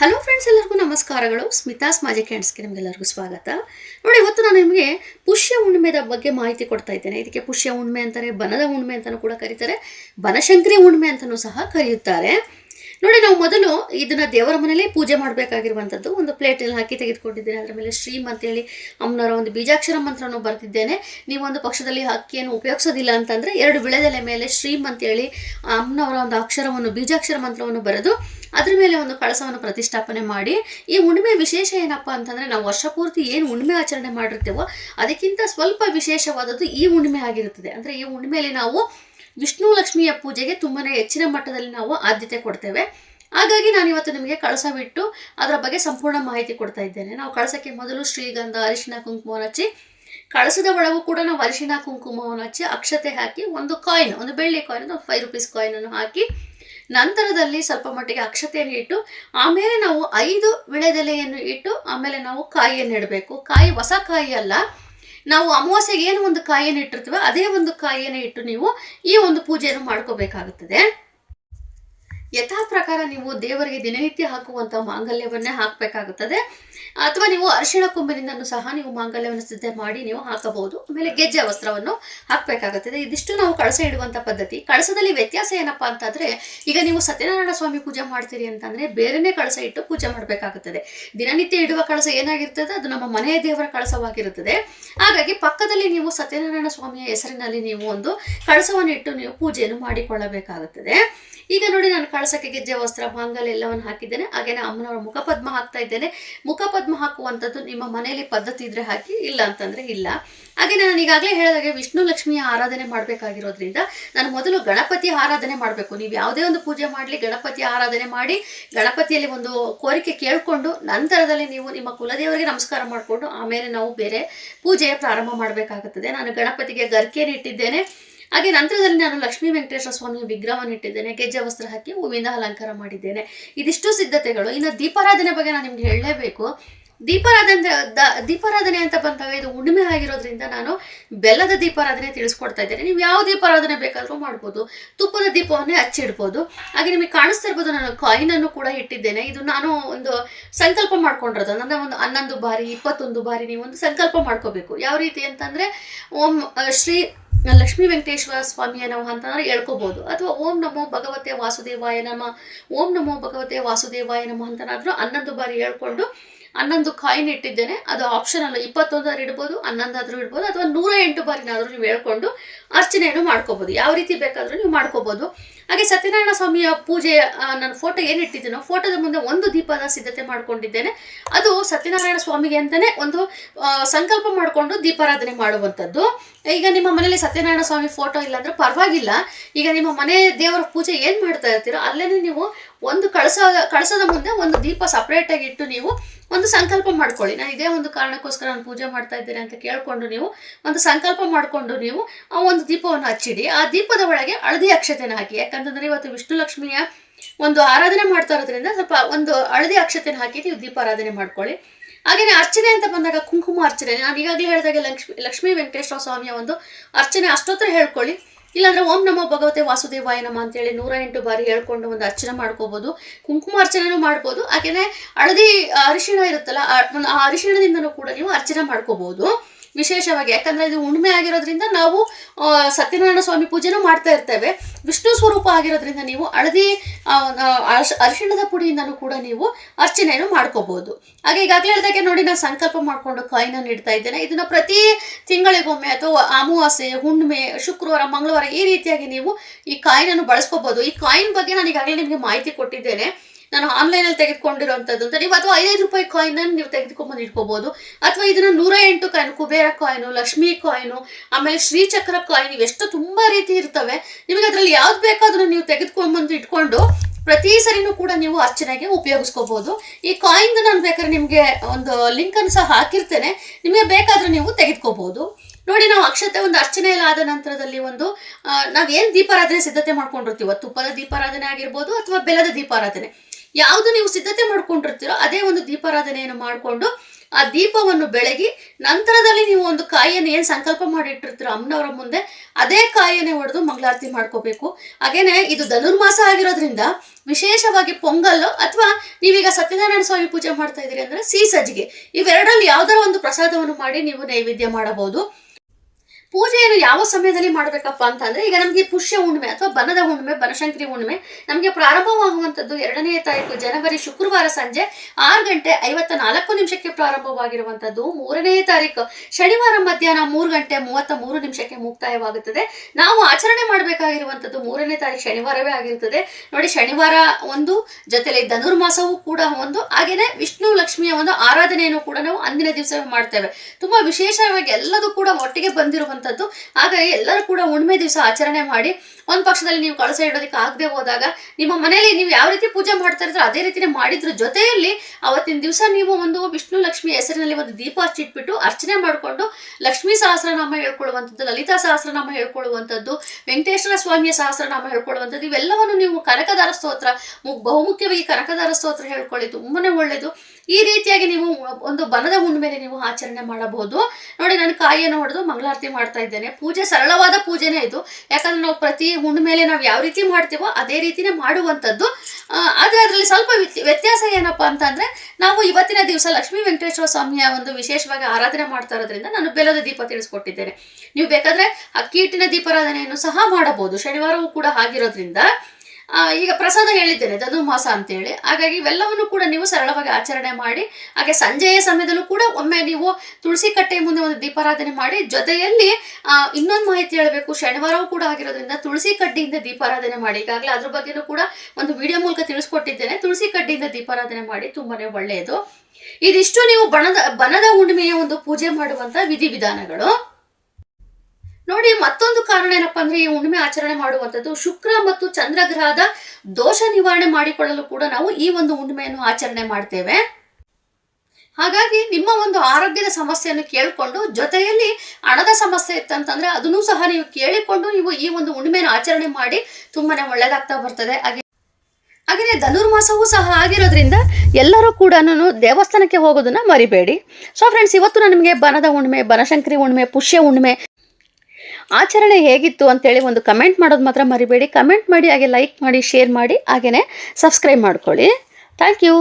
Hello friends ಎಲ್ಲರಿಗೂ ನಮಸ್ಕಾರಗಳು. ಸ್ಮಿತಾಸ್ ಸ್ಮಾಜಿ ಹ್ಯಾಂಡ್ಸ್ಗೆ ನಿಮಗೆಲ್ಲರಿಗೂ ಸ್ವಾಗತ. ನೋಡಿ, ಇವತ್ತು ನಾನು ನಿಮಗೆ ಪುಷ್ಯ ಹುಣ್ಣಿಮೆದ ಬಗ್ಗೆ ಮಾಹಿತಿ ಕೊಡ್ತಾ ಇದ್ದೇನೆ. ಇದಕ್ಕೆ ಪುಷ್ಯ ಹುಣ್ಣಿಮೆ ಅಂತಾರೆ ಬನದ ಹುಣ್ಣಿಮೆ ಅಂತಲೂ ಕೂಡ ಕರೀತಾರೆ, ಬನಶಂಕರಿ ಹುಣ್ಣಿಮೆ ಅಂತಲೂ ಸಹ ಕರೆಯುತ್ತಾರೆ. ನೋಡಿ, ನಾವು ಮೊದಲು ಇದನ್ನು ದೇವರ ಮನೇಲಿ ಪೂಜೆ ಮಾಡಬೇಕಾಗಿರುವಂಥದ್ದು ಒಂದು ಪ್ಲೇಟಲ್ಲಿ ಹಾಕಿ ತೆಗೆದುಕೊಂಡಿದ್ದೇನೆ. ಅದರ ಮೇಲೆ ಶ್ರೀಮ್ ಅಂತೇಳಿ ಅಮ್ಮನವರ ಒಂದು ಬೀಜಾಕ್ಷರ ಮಂತ್ರವನ್ನು ಬರೆದಿದ್ದೇನೆ. ನೀವು ಒಂದು ಪಕ್ಷದಲ್ಲಿ ಅಕ್ಕಿಯನ್ನು ಉಪಯೋಗಿಸೋದಿಲ್ಲ ಅಂತಂದರೆ ಎರಡು ವಿಳೆದೆಲೆ ಮೇಲೆ ಶ್ರೀಮ್ ಅಂತೇಳಿ ಅಮ್ಮನವರ ಒಂದು ಅಕ್ಷರವನ್ನು, ಬೀಜಾಕ್ಷರ ಮಂತ್ರವನ್ನು ಬರೆದು ಅದ್ರ ಮೇಲೆ ಒಂದು ಕಳಸವನ್ನು ಪ್ರತಿಷ್ಠಾಪನೆ ಮಾಡಿ, ಈ ಹುಣ್ಣಿಮೆ ವಿಶೇಷ ಏನಪ್ಪ ಅಂತಂದರೆ ನಾವು ವರ್ಷ ಪೂರ್ತಿ ಏನು ಹುಣ್ಣಿಮೆ ಆಚರಣೆ ಮಾಡಿರ್ತೇವೋ ಅದಕ್ಕಿಂತ ಸ್ವಲ್ಪ ವಿಶೇಷವಾದದ್ದು ಈ ಹುಣ್ಣಿಮೆ ಆಗಿರುತ್ತದೆ. ಅಂದರೆ ಈ ಹುಣ್ಣಿಮೆಯಲ್ಲಿ ನಾವು ವಿಷ್ಣು ಲಕ್ಷ್ಮಿಯ ಪೂಜೆಗೆ ತುಂಬಾ ಹೆಚ್ಚಿನ ಮಟ್ಟದಲ್ಲಿ ನಾವು ಆದ್ಯತೆ ಕೊಡ್ತೇವೆ. ಹಾಗಾಗಿ ನಾನು ಇವತ್ತು ನಿಮಗೆ ಕಳಸ ಬಿಟ್ಟು ಅದರ ಬಗ್ಗೆ ಸಂಪೂರ್ಣ ಮಾಹಿತಿ ಕೊಡ್ತಾ ಇದ್ದೇನೆ. ನಾವು ಕಳಸಕ್ಕೆ ಮೊದಲು ಶ್ರೀಗಂಧ ಅರಿಶಿನ ಕುಂಕುಮವನ್ನು ಹಚ್ಚಿ, ಕಳಸದ ಒಳಗೂ ಕೂಡ ನಾವು ಅರಿಶಿನ ಕುಂಕುಮವನ್ನು ಹಚ್ಚಿ ಅಕ್ಷತೆ ಹಾಕಿ ಒಂದು ಕಾಯಿನ್ ಒಂದು ಬೆಳ್ಳಿ ಕಾಯಿನ್ ಒಂದು ಫೈವ್ ರುಪೀಸ್ ಕಾಯಿನನ್ನು ಹಾಕಿ ನಂತರದಲ್ಲಿ ಸ್ವಲ್ಪ ಮಟ್ಟಿಗೆ ಅಕ್ಷತೆಯನ್ನು ಇಟ್ಟು, ಆಮೇಲೆ ನಾವು ಐದು ವಿಳೆದೆಲೆಯನ್ನು ಇಟ್ಟು, ಆಮೇಲೆ ನಾವು ಕಾಯಿಯನ್ನು ಇಡಬೇಕು ಕಾಯಿ ಹೊಸ ಕಾಯಿ ಅಲ್ಲ. ನಾವು ಅಮಾವಾಸ್ಯೆಗೆ ಏನು ಒಂದು ಕಾಯಿಯನ್ನು ಇಟ್ಟಿರ್ತೀವೋ ಅದೇ ಒಂದು ಕಾಯಿಯನ್ನು ಇಟ್ಟು ನೀವು ಈ ಒಂದು ಪೂಜೆಯನ್ನು ಮಾಡ್ಕೋಬೇಕಾಗುತ್ತದೆ. ಯಥಾ ಪ್ರಕಾರ ನೀವು ದೇವರಿಗೆ ದಿನನಿತ್ಯ ಹಾಕುವಂಥ ಮಾಂಗಲ್ಯವನ್ನೇ ಹಾಕಬೇಕಾಗುತ್ತದೆ. ಅಥವಾ ನೀವು ಅರಿಶಿಣ ಕೊಂಬಿನಿಂದನೂ ಸಹ ನೀವು ಮಾಂಗಲ್ಯವನ್ನು ಸಿದ್ಧ ಮಾಡಿ ನೀವು ಹಾಕಬಹುದು. ಆಮೇಲೆ ಗೆಜ್ಜೆ ವಸ್ತ್ರವನ್ನು ಹಾಕಬೇಕಾಗುತ್ತದೆ. ಇದಿಷ್ಟು ನಾವು ಕಳಸ ಇಡುವಂಥ ಪದ್ಧತಿ. ಕಳಸದಲ್ಲಿ ವ್ಯತ್ಯಾಸ ಏನಪ್ಪ ಅಂತಂದರೆ, ಈಗ ನೀವು ಸತ್ಯನಾರಾಯಣ ಸ್ವಾಮಿ ಪೂಜೆ ಮಾಡ್ತೀರಿ ಅಂತಂದರೆ ಬೇರೆನೇ ಕಳಸ ಇಟ್ಟು ಪೂಜೆ ಮಾಡಬೇಕಾಗುತ್ತದೆ. ದಿನನಿತ್ಯ ಇಡುವ ಕಳಸ ಏನಾಗಿರ್ತದೆ? ಅದು ನಮ್ಮ ಮನೆಯ ದೇವರ ಕಳಸವಾಗಿರುತ್ತದೆ. ಹಾಗಾಗಿ ಪಕ್ಕದಲ್ಲಿ ನೀವು ಸತ್ಯನಾರಾಯಣ ಸ್ವಾಮಿಯ ಹೆಸರಿನಲ್ಲಿ ನೀವು ಒಂದು ಕಳಸವನ್ನು ಇಟ್ಟು ನೀವು ಪೂಜೆಯನ್ನು ಮಾಡಿಕೊಳ್ಳಬೇಕಾಗುತ್ತದೆ. ಈಗ ನೋಡಿ ನಾನು ಕಳಸಕ್ಕೆ ಗೆಜ್ಜೆ ವಸ್ತ್ರ ಬಾಂಗಲ್ ಎಲ್ಲವನ್ನು ಹಾಕಿದ್ದೇನೆ. ಹಾಗೇನೆ ಅಮ್ಮನವರ ಮುಖಪದ್ಮ ಹಾಕ್ತಾ ಇದ್ದೇನೆ. ಮುಖಪದ್ಮ ಹಾಕುವಂಥದ್ದು ನಿಮ್ಮ ಮನೆಯಲ್ಲಿ ಪದ್ಧತಿ ಇದ್ರೆ ಹಾಕಿ, ಇಲ್ಲ ಅಂತಂದ್ರೆ ಇಲ್ಲ. ಹಾಗೆ ನಾನು ಈಗಾಗಲೇ ಹೇಳಿದಾಗೆ ವಿಷ್ಣು ಲಕ್ಷ್ಮಿಯ ಆರಾಧನೆ ಮಾಡಬೇಕಾಗಿರೋದ್ರಿಂದ ನಾನು ಮೊದಲು ಗಣಪತಿ ಆರಾಧನೆ ಮಾಡಬೇಕು. ನೀವು ಯಾವುದೇ ಒಂದು ಪೂಜೆ ಮಾಡಲಿ ಗಣಪತಿ ಆರಾಧನೆ ಮಾಡಿ, ಗಣಪತಿಯಲ್ಲಿ ಒಂದು ಕೋರಿಕೆ ಕೇಳಿಕೊಂಡು ನಂತರದಲ್ಲಿ ನೀವು ನಿಮ್ಮ ಕುಲದೇವರಿಗೆ ನಮಸ್ಕಾರ ಮಾಡಿಕೊಂಡು ಆಮೇಲೆ ನಾವು ಬೇರೆ ಪೂಜೆಯ ಪ್ರಾರಂಭ ಮಾಡಬೇಕಾಗುತ್ತದೆ. ನಾನು ಗಣಪತಿಗೆ ಗರ್ಕೆಯನ್ನು ಇಟ್ಟಿದ್ದೇನೆ. ಹಾಗೆ ನಂತರದಲ್ಲಿ ನಾನು ಲಕ್ಷ್ಮೀ ವೆಂಕಟೇಶ್ವರ ಸ್ವಾಮಿಯ ವಿಗ್ರಹವನ್ನು ಇಟ್ಟಿದ್ದೇನೆ ಗೆಜ್ಜೆ ವಸ್ತ್ರ ಹಾಕಿ ಹೂವಿಂದ ಅಲಂಕಾರ ಮಾಡಿದ್ದೇನೆ. ಇದಿಷ್ಟು ಸಿದ್ಧತೆಗಳು. ಇನ್ನು ದೀಪಾರಾಧನೆ ಬಗ್ಗೆ ನಾನು ನಿಮ್ಗೆ ಹೇಳಲೇಬೇಕು. ದೀಪಾರಾಧನೆ ದೀಪಾರಾಧನೆ ಅಂತ ಬಂದಾಗ ಇದು ಹುಣ್ಣಿಮೆ ಆಗಿರೋದ್ರಿಂದ ನಾನು ಬೆಲ್ಲದ ದೀಪಾರಾಧನೆ ತಿಳಿಸ್ಕೊಡ್ತಾ ಇದ್ದೇನೆ. ನೀವು ಯಾವ ದೀಪಾರಾಧನೆ ಬೇಕಾದರೂ ಮಾಡ್ಬೋದು. ತುಪ್ಪದ ದೀಪವನ್ನೇ ಹಚ್ಚಿಡ್ಬೋದು ಹಾಗೆ ನಿಮಗೆ ಕಾಣಿಸ್ತಾ ಇರ್ಬೋದು, ನಾನು ಕಾಯಿನನ್ನು ಕೂಡ ಇಟ್ಟಿದ್ದೇನೆ. ಇದು ನಾನು ಒಂದು ಸಂಕಲ್ಪ ಮಾಡ್ಕೊಂಡಿರೋದು. ಅಂದರೆ ಒಂದು ಹನ್ನೊಂದು ಬಾರಿ, ಇಪ್ಪತ್ತೊಂದು ಬಾರಿ ನೀವು ಒಂದು ಸಂಕಲ್ಪ ಮಾಡ್ಕೋಬೇಕು. ಯಾವ ರೀತಿ ಅಂತಂದರೆ, ಓಂ, ಶ್ರೀ ಲಕ್ಷ್ಮೀ ವೆಂಕಟೇಶ್ವರ ಸ್ವಾಮಿಯ ನಾವು ಅಂತಂದ್ರೆ ಹೇಳ್ಕೋಬಹುದು ಅಥವಾ ಓಂ ನಮೋ ಭಗವತೆ ವಾಸುದೇವಾಯ ನಮ, ಓಂ ನಮೋ ಭಗವತೆ ವಾಸುದೇವಾಯ ನಮ ಅಂತನಾದರೂ ಹನ್ನೊಂದು ಬಾರಿ ಹೇಳ್ಕೊಂಡು ಹನ್ನೊಂದು ಕಾಯಿನ್ ಇಟ್ಟಿದ್ದೇನೆ. ಅದು ಆಪ್ಷನಲ್ ಇಪ್ಪತ್ತೊಂದಾದ್ರೂ ಇಡ್ಬೋದು ಹನ್ನೊಂದಾದ್ರೂ ಇಡ್ಬೋದು, ಅಥವಾ ನೂರ ಎಂಟು ಬಾರಿನಾದ್ರೂ ನೀವು ಹೇಳ್ಕೊಂಡು ಅರ್ಚನೆಯನ್ನು ಮಾಡ್ಕೋಬೋದು. ಯಾವ ರೀತಿ ಬೇಕಾದರೂ ನೀವು ಮಾಡ್ಕೋಬೋದು. ಹಾಗೆ ಸತ್ಯನಾರಾಯಣ ಸ್ವಾಮಿಯ ಪೂಜೆ ನನ್ನ ನಾನು ಫೋಟೋ ಏನು ಇಟ್ಟಿದ್ದೀನೋ ಫೋಟೋದ ಮುಂದೆ ಒಂದು ದೀಪದ ಸಿದ್ಧತೆ ಮಾಡ್ಕೊಂಡಿದ್ದೇನೆ. ಅದು ಸತ್ಯನಾರಾಯಣ ಸ್ವಾಮಿಗೆ ಅಂತಲೇ ಒಂದು ಸಂಕಲ್ಪ ಮಾಡಿಕೊಂಡು ದೀಪಾರಾಧನೆ ಮಾಡುವಂಥದ್ದು. ಈಗ ನಿಮ್ಮ ಮನೇಲಿ ಸತ್ಯನಾರಾಯಣ ಸ್ವಾಮಿ ಫೋಟೋ ಇಲ್ಲ ಪರವಾಗಿಲ್ಲ. ಈಗ ನಿಮ್ಮ ಮನೆ ದೇವರ ಪೂಜೆ ಏನು ಮಾಡ್ತಾ ಇರ್ತೀರೋ ಅಲ್ಲೇ ನೀವು ಒಂದು ಕಳಸ, ಕಳಸದ ಮುಂದೆ ಒಂದು ದೀಪ ಸಪ್ರೇಟಾಗಿ ಇಟ್ಟು ನೀವು ಒಂದು ಸಂಕಲ್ಪ ಮಾಡ್ಕೊಳ್ಳಿ. ನಾನು ಇದೇ ಒಂದು ಕಾರಣಕ್ಕೋಸ್ಕರ ನಾನು ಪೂಜೆ ಮಾಡ್ತಾ ಇದ್ದೇನೆ ಅಂತ ಕೇಳಿಕೊಂಡು ನೀವು ಒಂದು ಸಂಕಲ್ಪ ಮಾಡಿಕೊಂಡು ನೀವು ಆ ಒಂದು ದೀಪವನ್ನು ಹಚ್ಚಿಡಿ. ಆ ದೀಪದ ಒಳಗೆ ಹಳದಿ ಅಕ್ಷತೆನ ಹಾಕಿ. ಯಾಕಂತಂದರೆ ಇವತ್ತು ವಿಷ್ಣು ಲಕ್ಷ್ಮಿಯ ಒಂದು ಆರಾಧನೆ ಮಾಡ್ತಾ ಇರೋದ್ರಿಂದ ಸ್ವಲ್ಪ ಒಂದು ಹಳದಿ ಅಕ್ಷತೆನ ಹಾಕಿ ನೀವು ದೀಪಾರಾಧನೆ ಮಾಡ್ಕೊಳ್ಳಿ. ಹಾಗೆಯೇ ಅರ್ಚನೆ ಅಂತ ಬಂದಾಗ ಕುಂಕುಮ ಅರ್ಚನೆ. ನಾನು ಈಗಾಗಲೇ ಹೇಳಿದಾಗೆ ಲಕ್ಷ್ಮಿ, ಲಕ್ಷ್ಮೀ ವೆಂಕಟೇಶ್ವರ ಸ್ವಾಮಿಯ ಒಂದು ಅರ್ಚನೆ ಅಷ್ಟೊತ್ತರ ಹೇಳ್ಕೊಳ್ಳಿ. ಇಲ್ಲಾಂದ್ರೆ ಓಂ ನಮೋ ಭಗವತೆ ವಾಸುದೇವಾಯ ನಮ ಅಂತೇಳಿ ನೂರ ಎಂಟು ಬಾರಿ ಹೇಳ್ಕೊಂಡು ಒಂದು ಅರ್ಚನೆ ಮಾಡ್ಕೋಬೋದು. ಕುಂಕುಮ ಅರ್ಚನೆನೂ ಮಾಡ್ಬೋದು. ಹಾಗೆಯೇ ಹಳದಿ ಅರಿಶಿಣ ಇರುತ್ತಲ್ಲ, ಆ- ಆ ಅರಿಶಿಣದಿಂದನೂ ಕೂಡ ನೀವು ಅರ್ಚನೆ ಮಾಡ್ಕೋಬೋದು. ವಿಶೇಷವಾಗಿ. ಯಾಕಂದ್ರೆ ಇದು ಹುಣ್ಣಿಮೆ ಆಗಿರೋದ್ರಿಂದ ನಾವು ಸತ್ಯನಾರಾಯಣ ಸ್ವಾಮಿ ಪೂಜೆನೂ ಮಾಡ್ತಾ ಇರ್ತೇವೆ. ವಿಷ್ಣು ಸ್ವರೂಪ ಆಗಿರೋದ್ರಿಂದ ನೀವು ಹಳದಿ ಅರಿಶಿಣದ ಪುಡಿಯಿಂದನೂ ಕೂಡ ನೀವು ಅರ್ಚನೆಯನ್ನು ಮಾಡ್ಕೋಬಹುದು ಹಾಗೆ ಈಗಾಗಲೇ ಹೇಳಿದಾಗೆ ನೋಡಿ, ನಾನು ಸಂಕಲ್ಪ ಮಾಡಿಕೊಂಡು ಕಾಯಿನನ್ನು ಇಡ್ತಾ ಇದ್ದೇನೆ. ಇದನ್ನು ಪ್ರತಿ ತಿಂಗಳಿಗೊಮ್ಮೆ ಅಥವಾ ಅಮಾವಾಸ್ಯೆ, ಹುಣ್ಣಿಮೆ, ಶುಕ್ರವಾರ, ಮಂಗಳವಾರ ಈ ರೀತಿಯಾಗಿ ನೀವು ಈ ಕಾಯಿನನ್ನು ಬಳಸ್ಕೋಬಹುದು ಈ ಕಾಯಿನ್ ಬಗ್ಗೆ ನಾನು ಈಗಾಗಲೇ ನಿಮಗೆ ಮಾಹಿತಿ ಕೊಟ್ಟಿದ್ದೇನೆ. ನಾನು ಆನ್ಲೈನಲ್ಲಿ ತೆಗೆದುಕೊಂಡಿರುವಂಥದ್ದು ಅಂತ. ನೀವು ಅಥವಾ ಐದೈದು ರೂಪಾಯಿ ಕಾಯಿನನ್ನು ನೀವು ತೆಗೆದುಕೊಂಡ್ಬಂದು ಇಟ್ಕೋಬೋದು. ಅಥವಾ ಇದನ್ನ ನೂರ ಎಂಟು coin Kubera coin Lakshmi coin ಆಮೇಲೆ ಶ್ರೀಚಕ್ರ ಕಾಯಿನ್ ಇವೆಷ್ಟು ತುಂಬಾ ರೀತಿ ಇರ್ತವೆ. ನಿಮಗೆ ಅದರಲ್ಲಿ ಯಾವ್ದು ಬೇಕಾದರೂ ನೀವು ತೆಗೆದುಕೊಂಡ್ಬಂದು ಇಟ್ಕೊಂಡು ಪ್ರತಿ ಸರಿನೂ ಕೂಡ ನೀವು ಅರ್ಚನೆಗೆ ಉಪಯೋಗಿಸ್ಕೋಬಹುದು ಈ ಕಾಯಿನ್ದು ನಾನು ಬೇಕಾದ್ರೆ ನಿಮಗೆ ಒಂದು ಲಿಂಕ್ ಅನ್ನು ಸಹ ಹಾಕಿರ್ತೇನೆ. ನಿಮಗೆ ಬೇಕಾದ್ರೆ ನೀವು ತೆಗೆದುಕೋಬಹುದು ನೋಡಿ, ನಾವು ಅಕ್ಷತೆ ಒಂದು ಅರ್ಚನೆ ಎಲ್ಲ ಆದ ನಂತರದಲ್ಲಿ ಒಂದು ನಾವು ಏನು ದೀಪಾರಾಧನೆ ಸಿದ್ಧತೆ ಮಾಡ್ಕೊಂಡಿರ್ತೀವ? ತುಪ್ಪದ ದೀಪಾರಾಧನೆ ಆಗಿರ್ಬೋದು ಅಥವಾ ಬೆಲ್ಲದ ದೀಪಾರಾಧನೆ. ಯಾವುದು ನೀವು ಸಿದ್ಧತೆ ಮಾಡ್ಕೊಂಡಿರ್ತೀರೋ ಅದೇ ಒಂದು ದೀಪಾರಾಧನೆಯನ್ನು ಮಾಡಿಕೊಂಡು ಆ ದೀಪವನ್ನು ಬೆಳಗಿ ನಂತರದಲ್ಲಿ ನೀವು ಒಂದು ಕಾಯಿಯನ್ನು ಏನು ಸಂಕಲ್ಪ ಮಾಡಿಟ್ಟಿರ್ತೀರೋ ಅಮ್ಮನವರ ಮುಂದೆ ಅದೇ ಕಾಯಿಯನ್ನೇ ಹೊಡೆದು ಮಂಗಳಾರತಿ ಮಾಡ್ಕೋಬೇಕು. ಹಾಗೇನೆ ಇದು ಧನುರ್ಮಾಸ ಆಗಿರೋದ್ರಿಂದ ವಿಶೇಷವಾಗಿ ಪೊಂಗಲ್ಲು ಅಥವಾ ನೀವೀಗ ಸತ್ಯನಾರಾಯಣ ಸ್ವಾಮಿ ಪೂಜೆ ಮಾಡ್ತಾ ಇದ್ದೀರಿ ಅಂದ್ರೆ ಸಿಹಿ ಸಜ್ಜಿಗೆ ಇವೆರಡರಲ್ಲಿ ಯಾವುದರ ಒಂದು ಪ್ರಸಾದವನ್ನು ಮಾಡಿ ನೀವು ನೈವೇದ್ಯ ಮಾಡಬಹುದು. ಪೂಜೆಯನ್ನು ಯಾವ ಸಮಯದಲ್ಲಿ ಮಾಡಬೇಕಪ್ಪ ಅಂತಂದ್ರೆ, ಈಗ ನಮಗೆ ಪುಷ್ಯ ಹುಣ್ಣಿಮೆ ಅಥವಾ ಬನದ ಹುಣ್ಣಿಮೆ, ಬನಶಂಕರಿ ಹುಣ್ಣಿಮೆ, ನಮಗೆ ಪ್ರಾರಂಭವಾಗುವಂಥದ್ದು ಎರಡನೇ ತಾರೀಕು ಜನವರಿ ಶುಕ್ರವಾರ ಸಂಜೆ ಆರು ಗಂಟೆ ಐವತ್ತ ನಾಲ್ಕು ನಿಮಿಷಕ್ಕೆ ಪ್ರಾರಂಭವಾಗಿರುವಂಥದ್ದು. ಮೂರನೇ ತಾರೀಕು ಶನಿವಾರ ಮಧ್ಯಾಹ್ನ ಮೂರು ಗಂಟೆ ಮೂವತ್ತ ಮೂರು ನಿಮಿಷಕ್ಕೆ ಮುಕ್ತಾಯವಾಗುತ್ತದೆ. ನಾವು ಆಚರಣೆ ಮಾಡಬೇಕಾಗಿರುವಂಥದ್ದು ಮೂರನೇ ತಾರೀಕು ಶನಿವಾರವೇ ಆಗಿರುತ್ತದೆ. ನೋಡಿ, ಶನಿವಾರ ಒಂದು, ಜೊತೆಲಿ ಧನುರ್ಮಾಸವೂ ಕೂಡ ಒಂದು, ಹಾಗೇನೆ ವಿಷ್ಣು ಲಕ್ಷ್ಮಿಯ ಒಂದು ಆರಾಧನೆಯನ್ನು ಕೂಡ ನಾವು ಅಂದಿನ ದಿವಸವೇ ಮಾಡ್ತೇವೆ. ತುಂಬಾ ವಿಶೇಷವಾಗಿ ಎಲ್ಲದೂ ಕೂಡ ಒಟ್ಟಿಗೆ ಬಂದಿರುವಂಥದ್ದು ಹಾಗಾಗಿ ಎಲ್ಲರೂ ಕೂಡ ಹುಣ್ಮೆ ದಿವಸ ಆಚರಣೆ ಮಾಡಿ ಒಂದು ಪಕ್ಷದಲ್ಲಿ ನೀವು ಕಳಸ ಇಡೋದಕ್ಕೆ ಆಗದೆ ಹೋದಾಗ ನಿಮ್ಮ ಮನೆಯಲ್ಲಿ ನೀವು ಯಾವ ರೀತಿ ಪೂಜೆ ಮಾಡ್ತಾ ಇರ್ತೀರೋ ಅದೇ ರೀತಿನೇ ಮಾಡಿದ್ರ ಜೊತೆಯಲ್ಲಿ ಅವತ್ತಿನ ದಿವಸ ನೀವು ಒಂದು ವಿಷ್ಣು ಲಕ್ಷ್ಮಿ ಹೆಸರಿನಲ್ಲಿ ಒಂದು ದೀಪ ಹಚ್ಚಿಟ್ಬಿಟ್ಟು ಅರ್ಚನೆ ಮಾಡಿಕೊಂಡು ಲಕ್ಷ್ಮೀ ಸಹಸ್ರನಾಮ ಹೇಳ್ಕೊಳ್ಳುವಂಥದ್ದು, ಲಲಿತಾ ಸಹಸ್ರನಾಮ ಹೇಳ್ಕೊಳ್ಳುವಂಥದ್ದು, ವೆಂಕಟೇಶ್ವರ ಸ್ವಾಮಿಯ ಸಹಸ್ರನಾಮ ಹೇಳ್ಕೊಳ್ಳುವಂಥದ್ದು, ಇವೆಲ್ಲವನ್ನು ನೀವು ಕನಕದಾರ ಸ್ತೋತ್ರ ಬಹುಮುಖ್ಯವಾಗಿ ಕನಕದಾರ ಸ್ತೋತ್ರ ಹೇಳ್ಕೊಳ್ಳಿ. ತುಂಬಾ ಒಳ್ಳೆಯದು ಈ ರೀತಿಯಾಗಿ ನೀವು ಒಂದು ಬನದ ಹುಣ್ಣಿಮೆಯಲ್ಲಿ ನೀವು ಆಚರಣೆ ಮಾಡಬಹುದು. ನೋಡಿ, ನಾನು ಕಾಯಿಯನ್ನು ಹೊಡೆದು ಮಂಗಳಾರತಿ ಮಾಡ್ತಾ ಇದ್ದೇನೆ. ಪೂಜೆ ಸರಳವಾದ ಪೂಜೆನೇ ಇದು. ಯಾಕಂದ್ರೆ ನಾವು ಪ್ರತಿ ಹುಣ್ಣಿಮೆಲೆ ನಾವು ಯಾವ ರೀತಿ ಮಾಡ್ತೀವೋ ಅದೇ ರೀತಿನೇ ಮಾಡುವಂಥದ್ದು. ಆದರೆ ಅದರಲ್ಲಿ ಸ್ವಲ್ಪ ವ್ಯತ್ಯ- ವ್ಯತ್ಯಾಸ ಏನಪ್ಪ ಅಂತಂದರೆ, ನಾವು ಇವತ್ತಿನ ದಿವಸ ಲಕ್ಷ್ಮೀ ವೆಂಕಟೇಶ್ವರ ಸ್ವಾಮಿಯ ಒಂದು ವಿಶೇಷವಾಗಿ ಆರಾಧನೆ ಮಾಡ್ತಾ ಇರೋದ್ರಿಂದ ನಾನು ಬೆಲ್ಲದ ದೀಪ ತಿಳಿಸ್ಕೊಟ್ಟಿದ್ದೇನೆ. ನೀವು ಬೇಕಾದರೆ ಅಕ್ಕಿ ಹಿಟ್ಟಿನ ದೀಪಾರಾಧನೆಯನ್ನು ಸಹ ಮಾಡಬಹುದು. ಶನಿವಾರವೂ ಕೂಡ ಆಗಿರೋದ್ರಿಂದ ಈಗ ಪ್ರಸಾದ ಹೇಳಿದ್ದೇನೆ ಧನುರ್ಮಾಸ ಅಂತೇಳಿ. ಹಾಗಾಗಿ ಇವೆಲ್ಲವನ್ನು ಕೂಡ ನೀವು ಸರಳವಾಗಿ ಆಚರಣೆ ಮಾಡಿ, ಹಾಗೆ ಸಂಜೆಯ ಸಮಯದಲ್ಲೂ ಕೂಡ ಒಮ್ಮೆ ನೀವು ತುಳಸಿ ಕಟ್ಟೆ ಮುಂದೆ ಒಂದು ದೀಪಾರಾಧನೆ ಮಾಡಿ, ಜೊತೆಯಲ್ಲಿ ಇನ್ನೊಂದು ಮಾಹಿತಿ ಹೇಳಬೇಕು, ಶನಿವಾರವೂ ಕೂಡ ಆಗಿರೋದ್ರಿಂದ ತುಳಸಿ ಕಡ್ಡಿಯಿಂದ ದೀಪಾರಾಧನೆ ಮಾಡಿ. ಈಗಾಗಲೇ ಅದ್ರ ಬಗ್ಗೆನೂ ಕೂಡ ಒಂದು ವಿಡಿಯೋ ಮೂಲಕ ತಿಳಿಸ್ಕೊಟ್ಟಿದ್ದೇನೆ. ತುಳಸಿ ಕಡ್ಡಿಯಿಂದ ದೀಪಾರಾಧನೆ ಮಾಡಿ ತುಂಬಾನೇ ಒಳ್ಳೆಯದು. ಇದಿಷ್ಟು ನೀವು ಬಣದ ಬನದ ಹುಣ್ಣಿಮೆಯ ಒಂದು ಪೂಜೆ ಮಾಡುವಂತ ವಿಧಿವಿಧಾನಗಳು. ನೋಡಿ, ಮತ್ತೊಂದು ಕಾರಣ ಏನಪ್ಪಾ ಅಂದ್ರೆ, ಈ ಹುಣ್ಣಿಮೆ ಆಚರಣೆ ಮಾಡುವಂಥದ್ದು ಶುಕ್ರ ಮತ್ತು ಚಂದ್ರ ಗ್ರಹದ ದೋಷ ನಿವಾರಣೆ ಮಾಡಿಕೊಳ್ಳಲು ಕೂಡ ನಾವು ಈ ಒಂದು ಹುಣ್ಣಿಮೆಯನ್ನು ಆಚರಣೆ ಮಾಡ್ತೇವೆ. ಹಾಗಾಗಿ ನಿಮ್ಮ ಒಂದು ಆರೋಗ್ಯದ ಸಮಸ್ಯೆಯನ್ನು ಕೇಳಿಕೊಂಡು, ಜೊತೆಯಲ್ಲಿ ಹಣದ ಸಮಸ್ಯೆ ಇತ್ತಂತಂದ್ರೆ ಅದನ್ನು ಸಹ ನೀವು ಕೇಳಿಕೊಂಡು ನೀವು ಈ ಒಂದು ಹುಣ್ಣಿಮೆಯನ್ನು ಆಚರಣೆ ಮಾಡಿ ತುಂಬಾನೇ ಒಳ್ಳೇದಾಗ್ತಾ ಬರ್ತದೆ. ಹಾಗೆ, ಹಾಗೆಯೇ ಧನುರ್ಮಾಸವೂ ಸಹ ಆಗಿರೋದ್ರಿಂದ ಎಲ್ಲರೂ ಕೂಡ ದೇವಸ್ಥಾನಕ್ಕೆ ಹೋಗೋದನ್ನ ಮರಿಬೇಡಿ. ಸೊ ಫ್ರೆಂಡ್ಸ್ ಇವತ್ತು ನಾನು ನಿಮಗೆ ಬನದ ಹುಣ್ಣಿಮೆ, ಬನಶಂಕರಿ ಹುಣ್ಣಿಮೆ, ಪುಷ್ಯ ಹುಣ್ಣಿಮೆ ಆಚರಣೆ ಹೇಗಿತ್ತು ಅಂತೇಳಿ ಒಂದು ಕಮೆಂಟ್ ಮಾಡೋದು ಮಾತ್ರ ಮರಿಬೇಡಿ. ಕಮೆಂಟ್ ಮಾಡಿ, ಹಾಗೆ ಲೈಕ್ ಮಾಡಿ ಶೇರ್ ಮಾಡಿ ಹಾಗೆಯೇ ಸಬ್ಸ್ಕ್ರೈಬ್ ಮಾಡ್ಕೊಳ್ಳಿ. Thank you